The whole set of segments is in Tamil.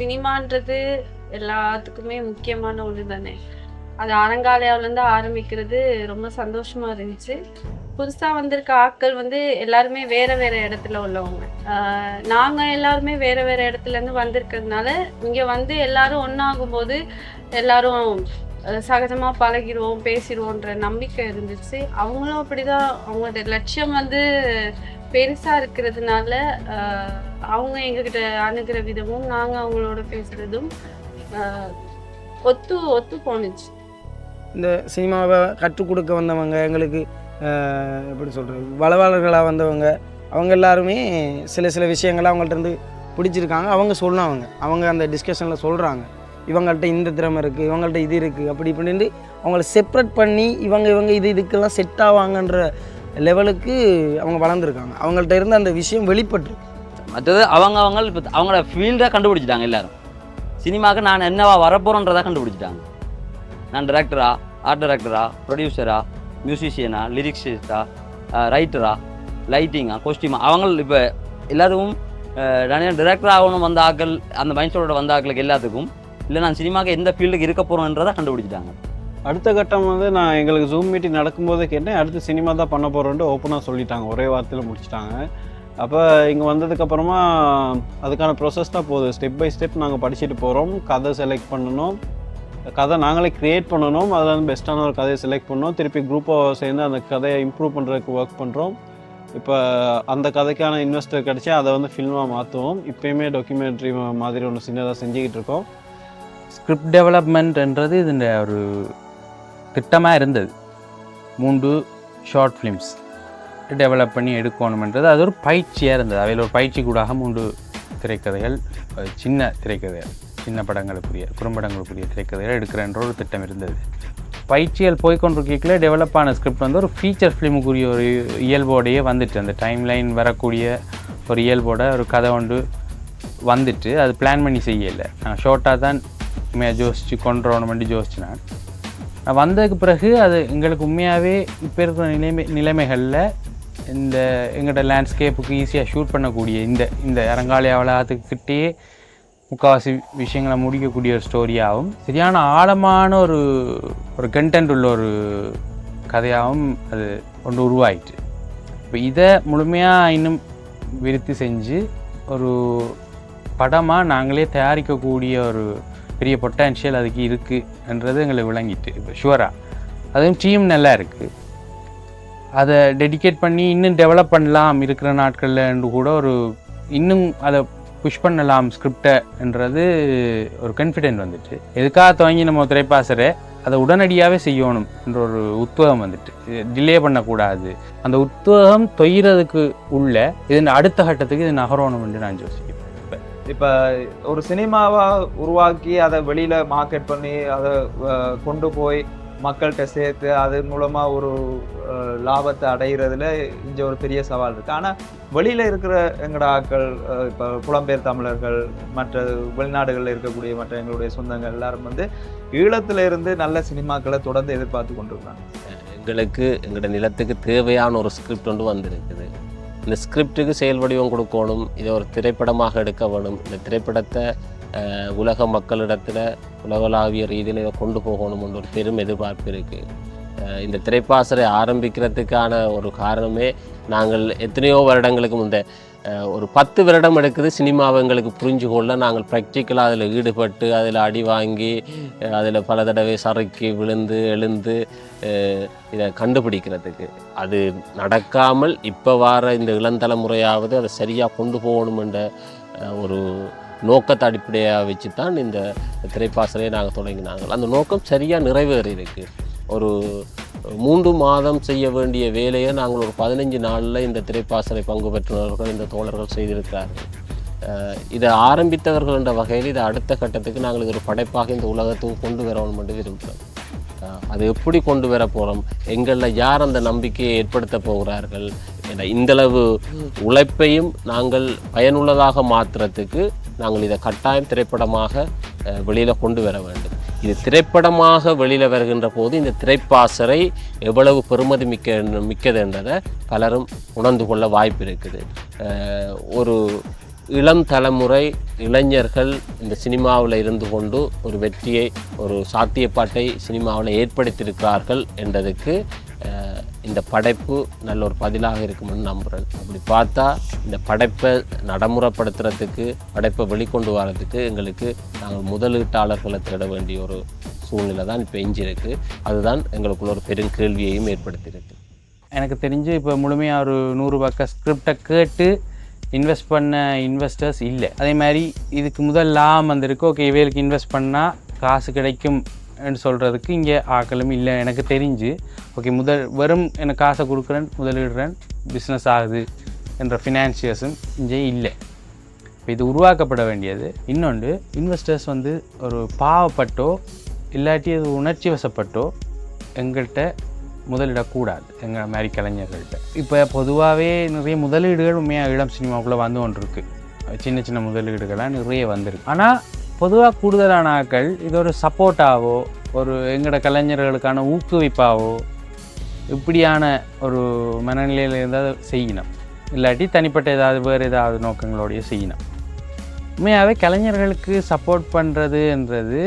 சினிமான்றது எல்லாத்துக்குமே முக்கியமான ஒன்று தானே அது அறங்காலையாவிலேருந்து ஆரம்பிக்கிறது ரொம்ப சந்தோஷமாக இருந்துச்சு. புதுசாக வந்திருக்க ஆட்கள் வந்து எல்லாருமே வேறு வேறு இடத்துல உள்ளவங்க. நாங்கள் எல்லாருமே வேறு வேறு இடத்துல இருந்து வந்திருக்கிறதுனால இங்கே வந்து எல்லாரும் ஒன்றாகும்போது எல்லாரும் சகஜமாக பழகிடுவோம் பேசிடுவோன்ற நம்பிக்கை இருந்துச்சு. அவங்களும் அப்படிதான். அவங்களோட லட்சியம் வந்து பெருசா இருக்கிறதுனால அவங்க எங்ககிட்ட அணுகிற விதமும் நாங்க அவங்களோட பேசுறதும் ஒத்து ஒத்து போணுச்சு. இந்த சினிமாவை கற்றுக் கொடுக்க வந்தவங்க எங்களுக்கு எப்படி சொல்கிறது வளவாளர்களாக வந்தவங்க அவங்க எல்லாருமே சில சில விஷயங்களை அவங்கள்ட்ட இருந்து பிடிச்சிருக்காங்க. அவங்க சொன்னாங்க அவங்க அந்த டிஸ்கஷனில் சொல்கிறாங்க இவங்கள்ட்ட இந்த திறமை இருக்குது இவங்கள்ட்ட இது இருக்குது அப்படி இப்படின்ட்டு அவங்கள செப்ரேட் பண்ணி இவங்க இவங்க இது இதுக்கெல்லாம் செட் ஆவாங்கன்ற லெவலுக்கு அவங்க வளர்ந்துருக்காங்க. அவங்கள்ட்ட இருந்த அந்த விஷயம் வெளிப்பட்டு மற்றது அவங்க அவங்க இப்போ அவங்களோட ஃபீல்டை கண்டுபிடிச்சிட்டாங்க எல்லாரும். சினிமாவுக்கு நான் என்னவா வரப்போகிறேன்றதை கண்டுபிடிச்சிட்டாங்க. நான் டேரக்டரா ஆர்ட் டைரக்டரா ப்ரொடியூசரா மியூசிஷியனா லிரிக்ஸிஸ்டா ரைட்டரா லைட்டிங்கா கோஸ்டியூமா அவங்க இப்போ எல்லாருக்கும் அஹ், நான் டிரெக்டர் ஆகணும் வந்த ஆக்கள் அந்த மைண்ட் செட்டோட வந்த ஆக்களுக்கு எல்லாத்துக்கும் இல்லை நான் சினிமாவுக்கு எந்த ஃபீல்டுக்கு இருக்க போகிறோன்றதை கண்டுபிடிச்சிட்டாங்க. அடுத்த கட்டம் வந்து நான் எங்களுக்கு ஜூம் மீட்டிங் நடக்கும்போதே கேட்டேன் அடுத்து சினிமா தான் பண்ண போகிறோன்ட்டு ஓப்பனாக சொல்லிட்டாங்க. ஒரே வார்த்தையில் முடிச்சிட்டாங்க. அப்போ இங்கே வந்ததுக்கப்புறமா அதுக்கான ப்ரொசஸ் தான் போகுது. ஸ்டெப் பை ஸ்டெப் நாங்கள் படிச்சுட்டு போகிறோம் கதை செலக்ட் பண்ணணும். கதை நாங்களே க்ரியேட் பண்ணணும். அதில் வந்து பெஸ்ட்டான ஒரு கதையை செலக்ட் பண்ணோம் திருப்பி குரூப்பாக சேர்ந்து அந்த கதையை இம்ப்ரூவ் பண்ணுறதுக்கு ஒர்க் பண்ணுறோம் இப்போ அந்த கதைக்கான இன்வெஸ்டர் கிடச்சி அதை வந்து ஃபில்மாக மாற்றுவோம் இப்போயுமே டாக்குமெண்ட்ரி மாதிரி ஒன்று சின்னதாக செஞ்சுக்கிட்டு இருக்கோம். ஸ்கிரிப்ட் டெவலப்மெண்ட்ன்றது இதுன்ற ஒரு திட்டமாக இருந்தது. மூன்று ஷார்ட் ஃபிலிம்ஸ் டெவலப் பண்ணி எடுக்கணுமென்றது அது ஒரு பயிற்சியாக இருந்தது. அவையில் ஒரு பயிற்சி கூடாக மூன்று திரைக்கதைகள் சின்ன திரைக்கதைகள் சின்ன படங்களுக்குரிய குறும்படங்களுக்குரிய திரைக்கதைகள் எடுக்கிறன்ற ஒரு திட்டம் இருந்தது. பயிற்சிகள் போய்கொண்டிருக்கல டெவலப் ஆன ஸ்கிரிப்ட் வந்து ஒரு ஃபீச்சர் ஃபிலிமுக்குரிய ஒரு இயல்போடையே வந்துட்டு அந்த டைம் லைன் வரக்கூடிய ஒரு இயல்போட ஒரு கதை ஒன்று வந்துட்டு அது பிளான் பண்ணி செய்யலை. நான் ஷார்ட்டாக தான் உண்மையாக ஜோசிச்சு பண்ணி ஜோசிச்சு நான். வந்ததுக்கு பிறகு அது எங்களுக்கு உண்மையாகவே இப்போ இருக்கிற நிலைமை நிலைமைகளில் இந்த எங்களோட லேண்ட்ஸ்கேப்புக்கு ஈஸியாக ஷூட் பண்ணக்கூடிய இந்த இந்த இறங்காலி அவலாத்துக்கிட்டே முக்கால்வாசி விஷயங்களை முடிக்கக்கூடிய ஒரு ஸ்டோரியாகவும் சரியான ஆழமான ஒரு ஒரு கண்டென்ட் உள்ள ஒரு கதையாகவும் அது ஒன்று உருவாயிட்டு இப்போ இதை முழுமையாக இன்னும் விருத்தி செஞ்சு ஒரு படமாக நாங்களே தயாரிக்கக்கூடிய ஒரு பெரிய பொட்டான்ஷியல் அதுக்கு இருக்குன்றது எங்களுக்கு விளங்கிட்டு. இப்போ ஷுவராக அதுவும் டீம் நல்லா இருக்குது அதை டெடிகேட் பண்ணி இன்னும் டெவலப் பண்ணலாம் இருக்கிற நாட்களில் கூட ஒரு இன்னும் அதை புஷ் பண்ணலாம் ஸ்கிரிப்டன்றது ஒரு கான்ஃபிடென்ட் வந்துட்டு. எதுக்காக துவங்கி நம்ம திரைப்பாசரை அதை உடனடியாகவே செய்யணும் என்ற ஒரு உத்வேகம் வந்துட்டு. டிலே பண்ணக்கூடாது. அந்த உத்வேகம் தொய்கிறதுக்கு உள்ள இதன் அடுத்த கட்டத்துக்கு இது நகரணும் என்று நான் யோசிக்கிறேன். இப்போ ஒரு சினிமாவாக உருவாக்கி அதை வெளியில் மார்க்கெட் பண்ணி அதை கொண்டு போய் மக்கள்கிட்ட சேர்த்து அது மூலமாக ஒரு லாபத்தை அடைகிறதுல இங்கே ஒரு பெரிய சவால் இருக்குது ஆனால் வெளியில் இருக்கிற எங்களோட ஆட்கள் இப்போ புலம்பெயர் தமிழர்கள் மற்ற வெளிநாடுகளில் இருக்கக்கூடிய மற்ற எங்களுடைய சொந்தங்கள் எல்லாரும் வந்து ஈழத்தில் இருந்து நல்ல சினிமாக்களை தொடர்ந்து எதிர்பார்த்து கொண்டிருக்காங்க. எங்களுக்கு எங்களோட நிலத்துக்கு தேவையான ஒரு ஸ்கிரிப்ட் ஒன்று வந்திருக்குது. இந்த ஸ்கிரிப்டுக்கு செயல் வடிவம் கொடுக்கணும் இதை ஒரு திரைப்படமாக எடுக்க வேணும். இந்த திரைப்படத்தை உலக மக்களிடத்தில் உலகளாவிய ரீதியில் இதை கொண்டு போகணும்னு ஒரு பெரும் எதிர்பார்ப்பு இருக்குது இந்த திரைப்பாசரை ஆரம்பிக்கிறதுக்கான ஒரு காரணமே நாங்கள் எத்தனையோ வருடங்களுக்கு முந்தைய ஒரு பத்து வருடம் எடுக்குது சினிமாவை எங்களுக்கு புரிஞ்சு கொள்ள நாங்கள் ப்ராக்டிக்கலாக அதில் ஈடுபட்டு அதில் அடி வாங்கி அதில் பல தடவை சறுக்கி விழுந்து எழுந்து இதை கண்டுபிடிக்கிறதுக்கு. அது நடக்காமல் இப்போ வர இந்த இளந்தலைமுறையாவது அதை சரியாக கொண்டு போகணுமென்ற ஒரு நோக்கத்தை அடிப்படையாக வச்சு தான் இந்த திரைப்பாசலையை நாங்கள் தொடங்கினாங்க அந்த நோக்கம் சரியாக நிறைவேறியிருக்கு. ஒரு மூன்று மாதம் செய்ய வேண்டிய வேலையை நாங்கள் ஒரு பதினஞ்சு நாளில் இந்த திரைப்பாசலை பங்கு பெற்றவர்கள் இந்த தோழர்கள் செய்திருக்கிறார்கள். இதை ஆரம்பித்தவர்கள் என்ற வகையில் இதை அடுத்த கட்டத்துக்கு நாங்கள் ஒரு படைப்பாக இந்த உலகத்துக்கு கொண்டு வரணும் என்று விரும்புகிறோம். அது எப்படி கொண்டு வர போகிறோம் எங்களில் யார் அந்த நம்பிக்கையை ஏற்படுத்த போகிறார்கள்? என இந்தளவு உழைப்பையும் நாங்கள் பயனுள்ளதாக மாற்றுறதுக்கு நாங்கள் இதை கட்டாயம் திரைப்படமாக வெளியில் கொண்டு வர வேண்டும். இது திரைப்படமாக வெளியில் வருகின்ற போது இந்த திரைப்பாசறை எவ்வளவு பெருமதி மிக்க மிக்கது என்றதை பலரும் உணர்ந்து கொள்ள வாய்ப்பு இருக்குது. ஒரு இளம் தலைமுறை இளைஞர்கள் இந்த சினிமாவில் இருந்து கொண்டு ஒரு வெற்றியை ஒரு சாத்தியப்பாட்டை சினிமாவில் ஏற்படுத்தியிருக்கிறார்கள் என்றதுக்கு இந்த படைப்பு நல்ல ஒரு பதிலாக இருக்கும்னு நம்புகிறேன் அப்படி பார்த்தா இந்த படைப்பை நடைமுறைப்படுத்துறதுக்கு படைப்பை வெளிக்கொண்டு வரதுக்கு எங்களுக்கு நாங்கள் முதலீட்டாளர்களை தேட வேண்டிய ஒரு சூழ்நிலை தான் இப்போ எஞ்சிருக்கு. அதுதான் எங்களுக்குள்ள ஒரு பெரும் கேள்வியையும் ஏற்படுத்தியிருக்கு. எனக்கு தெரிஞ்சு இப்போ முழுமையாக ஒரு நூறு பக்க ஸ்கிரிப்டை கேட்டு இன்வெஸ்ட் பண்ண இன்வெஸ்டர்ஸ் இல்லை. அதே மாதிரி இதுக்கு முதல் லாபம் வந்திருக்கு. ஓகே இவைகளுக்கு இன்வெஸ்ட் பண்ணால் காசு கிடைக்கும் சொல்கிறதுக்கு இங்கே ஆக்களும் இல்லை எனக்கு தெரிஞ்சு. ஓகே முதல் வெறும் எனக்கு காசை கொடுக்குறேன் முதலிடுறேன் பிஸ்னஸ் ஆகுது என்ற ஃபினான்சியர்ஸும் இங்கே இல்லை. இப்போ இது உருவாக்கப்பட வேண்டியது. இன்னொன்று இன்வெஸ்டர்ஸ் வந்து ஒரு பாவப்பட்டோ இல்லாட்டி அது உணர்ச்சி வசப்பட்டோ எங்கள்கிட்ட முதலிடக்கூடாது. எங்கள் மாதிரி கலைஞர்கள்ட்ட இப்போ பொதுவாகவே நிறைய முதலீடுகள் உண்மையாக இளம் சினிமாவுக்குள்ளே வந்து கொண்டிருக்கு. சின்ன சின்ன முதலீடுகள்லாம் நிறைய வந்திருக்கு. ஆனால் பொதுவாக கூடுதலான ஆட்கள் இது ஒரு சப்போர்ட்டாவோ ஒரு எங்களோட கலைஞர்களுக்கான ஊக்குவிப்பாவோ இப்படியான ஒரு மனநிலையில் இருந்தால் செய்யணும். இல்லாட்டி தனிப்பட்ட ஏதாவது வேறு ஏதாவது நோக்கங்களோடைய செய்யணும். உண்மையாகவே கலைஞர்களுக்கு சப்போர்ட் பண்ணுறதுன்றது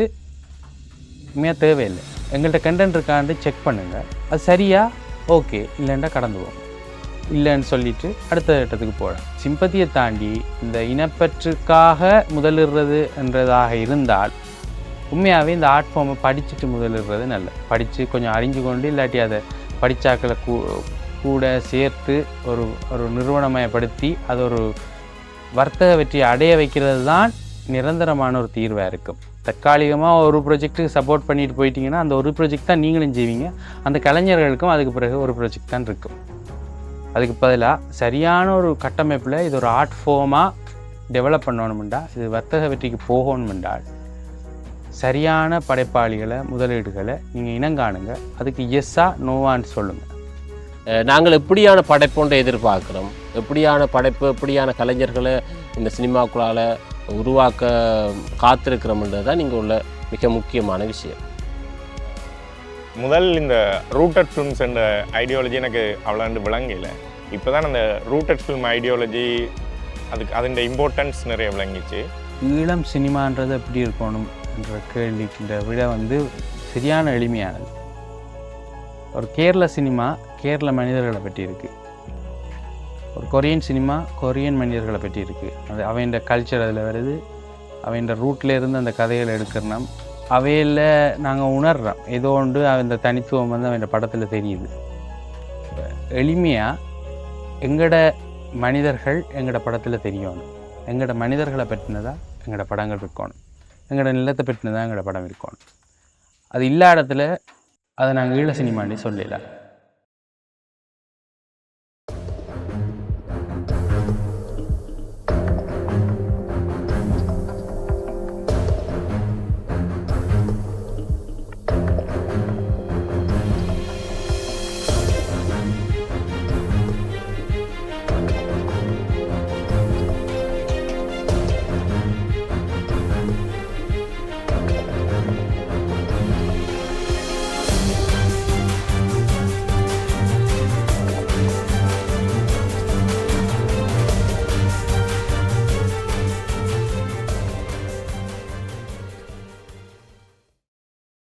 உண்மையாக தேவையில்லை. எங்கள்கிட்ட கண்டென்ட் இருக்கான்ட்டு செக் பண்ணுங்கள் அது சரியா? ஓகே. இல்லைன்னா கடந்து போகும். இல்லைன்னு சொல்லிட்டு அடுத்த கட்டத்துக்கு போகலாம் சிம்பத்தியை தாண்டி இந்த இனப்பற்றுக்காக முதலிடுறது என்றதாக இருந்தால் உண்மையாகவே இந்த ஆர்ட் ஃபார்மை படிச்சுட்டு முதலிடுறது நல்ல படித்து கொஞ்சம் அறிஞ்சு கொண்டு இல்லாட்டி அதை படித்தாக்களை கூ கூட சேர்த்து ஒரு ஒரு நிறுவனமயப்படுத்தி அது ஒரு வர்த்தக வெற்றியை அடைய வைக்கிறது தான் நிரந்தரமான ஒரு தீர்வாக இருக்கும். தற்காலிகமாக ஒரு ப்ரொஜெக்ட்டுக்கு சப்போர்ட் பண்ணிட்டு போயிட்டீங்கன்னா அந்த ஒரு ப்ரொஜெக்ட் தான் நீங்களும் செய்வீங்க. அந்த கலைஞர்களுக்கும் அதுக்கு பிறகு ஒரு ப்ரொஜெக்ட் தான் இருக்கும். அதுக்கு பதிலாக சரியான ஒரு கட்டமைப்பில் இது ஒரு ஆர்ட் ஃபார்மாக டெவலப் பண்ணணும்டா இது வர்த்தக வெற்றிக்கு போகணுமென்றால் சரியான படைப்பாளிகளை முதலீடுகளை நீங்கள் இனங்காணுங்க அதுக்கு எஸ்ஸா நோவான்னு சொல்லுங்கள் நாங்கள் எப்படியான படைப்பொன்றை எதிர்பார்க்குறோம்? எப்படியான படைப்பு எப்படியான கலைஞர்களை இந்த சினிமாக்குள்ளால் உருவாக்க காத்திருக்கிறோம்ன்றது தான் நீங்கள் உள்ள மிக முக்கியமான விஷயம். முதல் இந்த ரூட்டட் ஃபிலிம்ஸ் என்ற ஐடியாலஜி எனக்கு அவ்வளோண்டு விளங்கல. இப்போ தான் அந்த ரூட்டட் ஃபிலிம் ஐடியாலஜி அதுக்கு அதோட இம்பார்ட்டன்ஸ் நிறைய விளங்கிச்சு. ஈழம் சினிமான்றது எப்படி இருக்கணும் என்ற கேள்விக்கின்ற விட வந்து சரியான எளிமையானது. ஒரு கேரள சினிமா கேரள மனிதர்களை பற்றி இருக்குது ஒரு கொரியன் சினிமா கொரியன் மனிதர்களை பற்றி இருக்குது அது அவன் கல்ச்சர் அதில் வருது அவன் ரூட்லேருந்து அந்த கதைகளை எடுக்கிறனம். அவையில் நாங்கள் உணர்கிறோம் ஏதோ ஒன்று அந்த தனித்துவம் வந்து அவன் படத்தில் தெரியுது. எளிமையாக எங்களோட மனிதர்கள் எங்களோட படத்தில் தெரியணும். எங்களோட மனிதர்களை பற்றினதாக எங்களோட படங்கள் இருக்கணும். எங்களோட நிலத்தை பற்றினதாக எங்களோட படம் இருக்கணும். அது இல்லாத இடத்துல அதை நாங்கள் ஈழ சினிமாண்டி சொல்லலாம்